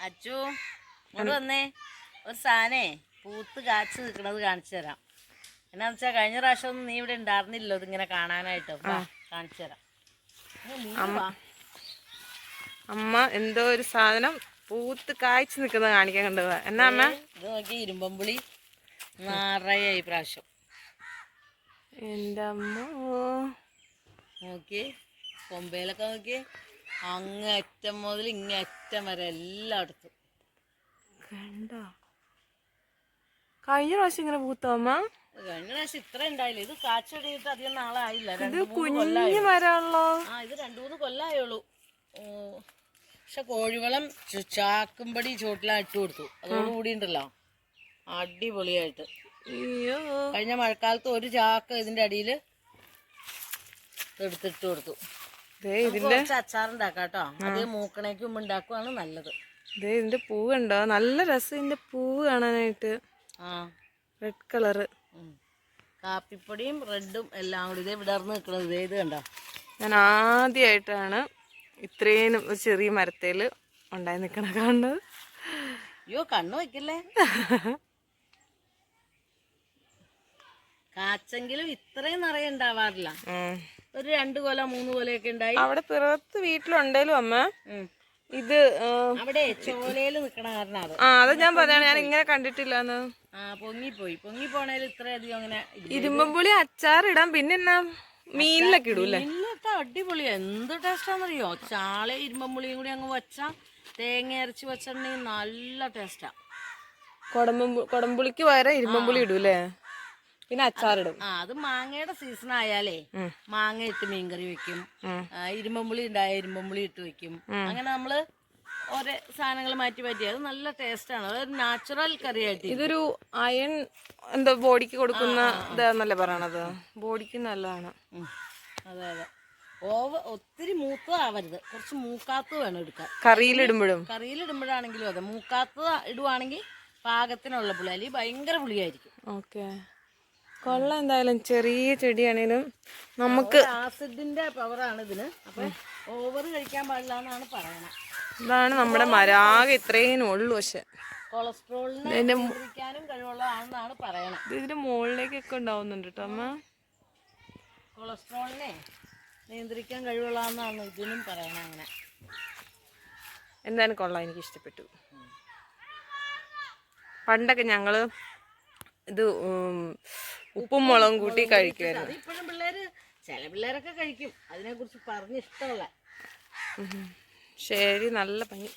അച്ചു ഇങ്ങോട്ട് വന്നേ. ഒരു സാധനേ പൂത്ത് കാച്ചു നിൽക്കണത് കാണിച്ചു തരാം. എന്നാന്ന് വെച്ചാൽ കഴിഞ്ഞ പ്രാവശ്യം ഒന്നും നീ ഇവിടെ ഉണ്ടായിരുന്നില്ലോ ഇതിങ്ങനെ കാണാനായിട്ട്. കാണിച്ചു തരാം. അമ്മ എന്തോ ഒരു സാധനം പൂത്ത് കായ്ച്ചു നിൽക്കുന്നത് കാണിക്കാൻ കണ്ടത്. എന്നാ അമ്മ? ഇത് നോക്കി ഇരുമ്പമ്പുളി നിറയെ ഈ പ്രാവശ്യം. എന്റെ അമ്മ. നോക്കി കൊമ്പയിലൊക്കെ നോക്കി. അങ്ങ് അറ്റം മുതൽ ഇങ്ങ അറ്റം വരെ എല്ലായിടത്തും. കണ്ടോ? കഴിഞ്ഞ പ്രാവശ്യം ഇങ്ങനെ പൂത്തോമ്മ കഴിഞ്ഞ പ്രാവശ്യം ഇത്ര ഉണ്ടായില്ല? ഇത് കാച്ചടിയിട്ട് അധികം നാളെ ആയില്ല ഇത് കുഞ്ഞു മരമാണല്ലോ. ആ ഇത് രണ്ടു മൂന്ന് കൊല്ലായുള്ളൂ. ഓ, പക്ഷെ കോഴിവളം ചാക്കുംപടി ചോട്ടിലാ ഇട്ട് കൊടുത്തു. അതോടുകൂടി ഉണ്ടല്ലോ. അടിപൊളിയായിട്ട്. കഴിഞ്ഞ മഴക്കാലത്ത് ഒരു ചാക്ക് ഇതിന്റെ അടിയിൽ എടുത്തിട്ട് കൊടുത്തു. അച്ചാറുണ്ടാക്കാം കേട്ടോ. അത് മൂക്കണേക്ക് മുമ്പ് ഉണ്ടാക്കുവാണ് നല്ലത്. ദേ ഇതിന്റെ പൂവ് ഉണ്ടോ നല്ല രസം ഇതിന്റെ പൂവ് കാണാനായിട്ട്. ആ. Red colour. കാപ്പിപ്പൊടിയും റെഡും എല്ലാം കൂടി. ഇതേ വിടർന്ന് നിൽക്കുന്നത് ഇതേ ഇത് കണ്ടോ? ഞാൻ ആദ്യമായിട്ടാണ് ഇത്രയും ചെറിയ മരത്തേൽ ഉണ്ടായി നിൽക്കണ കാണുന്നത്. അയ്യോ കണ്ണു വയ്ക്കല്ലേ കാച്ചെങ്കിലും ഇത്രയും നിറയെ ഉണ്ടാവാറില്ല. ഒരു രണ്ട് കൊല മൂന്ന് കൊലയൊക്കെ ഉണ്ടായി. അവിടെ പിറത്ത് വീട്ടിലുണ്ടല്ലോ അമ്മ ഇത് അവിടെ ചോലയിൽ നിക്കണ കാരണം ആ അത് ഞാൻ പറഞ്ഞാണ് ഞാൻ ഇങ്ങനെ കണ്ടിട്ടില്ലെന്ന്. ആ പൊങ്ങി പോണേലും ഇത്രയധികം അങ്ങനെ. ഇരുമ്പുളി അച്ചാറിടാൻ പിന്നെ എന്നാ? മീനിലൊക്കെ ഇടൂല്ലേ? മീനിലൊക്കെ അടിപൊളിയാ. എന്ത് ടേസ്റ്റാന്നറിയോ? ചാള ഇരുമ്പുളിയും കൂടി അങ്ങ് വച്ച തേങ്ങ അരച്ച് വെച്ചിട്ടുണ്ടെങ്കിൽ നല്ല ടേസ്റ്റാ. കൊടമ്പു കൊടമ്പുളിക്ക് പകരം ഇരുമ്പുളി ഇടൂലേ പിന്നെ അച്ചാറിടും. ആ അത് മാങ്ങയുടെ സീസൺ ആയാലേ. മാങ്ങ ഇട്ട് മീൻകറി വെക്കും. ഇരുമ്പുളി ഉണ്ടായ ഇരുമ്പുളി ഇട്ട് വെക്കും. അങ്ങനെ നമ്മൾ ഓരോ സാധനങ്ങൾ മാറ്റി മാറ്റി. അത് നല്ല ടേസ്റ്റ് ആണ്. അതൊരു നാച്ചുറൽ കറി ആയിട്ട് ഇതൊരു അയൺ എന്താ ബോഡിക്ക് കൊടുക്കുന്ന ഇതാന്നല്ലേ പറയണത്? ബോഡിക്ക് നല്ലതാണ്. അതെ അതെ. ഓവ ഒത്തിരി മൂത്തതാവരുത് കുറച്ച് മൂക്കാത്തത് വേണം എടുക്കാൻ. കറിയിലിടുമ്പോഴും. കറിയിലിടുമ്പോഴാണെങ്കിലും അതെ. മൂക്കാത്തത് ഇടുവാണെങ്കിൽ പാകത്തിനുള്ള പുളി. അല്ലെങ്കിൽ ഭയങ്കര പുളിയായിരിക്കും. ഓക്കെ. കൊള്ളാം എന്തായാലും. ചെറിയ ചെടിയാണേലും നമുക്ക് ആസിഡിന്റെ പവറാണ് ഇതിന്. അപ്പൊ ഓവർ കഴിക്കാൻ പാടില്ല എന്നാണ് പറയണത്. ഇതാണ് നമ്മുടെ മരാകെ ഇത്രയും ഉള്ളു പക്ഷെ. കൊളസ്ട്രോളിനെ കഴിവുള്ളതാണെന്നാണ് പറയണത്. ഇത് ഇതിന്റെ മുകളിലേക്കൊക്കെ ഉണ്ടാവുന്നുണ്ട് കേട്ടോ അമ്മ. കൊളസ്ട്രോളിനെ നിയന്ത്രിക്കാൻ കഴിവുള്ളതാണെന്നാണ് ഇതിനും പറയണത് അങ്ങനെ. എന്തായാലും കൊള്ളാം എനിക്ക് ഇഷ്ടപ്പെട്ടു. പണ്ടൊക്കെ ഞങ്ങൾ ഇത് ഉപ്പും മുളകും കൂട്ടി കഴിക്കുമായിരുന്നു ഇപ്പോഴും പിള്ളേര് ചില പിള്ളേരൊക്കെ കഴിക്കും. അതിനെ കുറിച്ച് പറഞ്ഞ് ഇഷ്ടമുള്ള. ശരി നല്ല ഭംഗി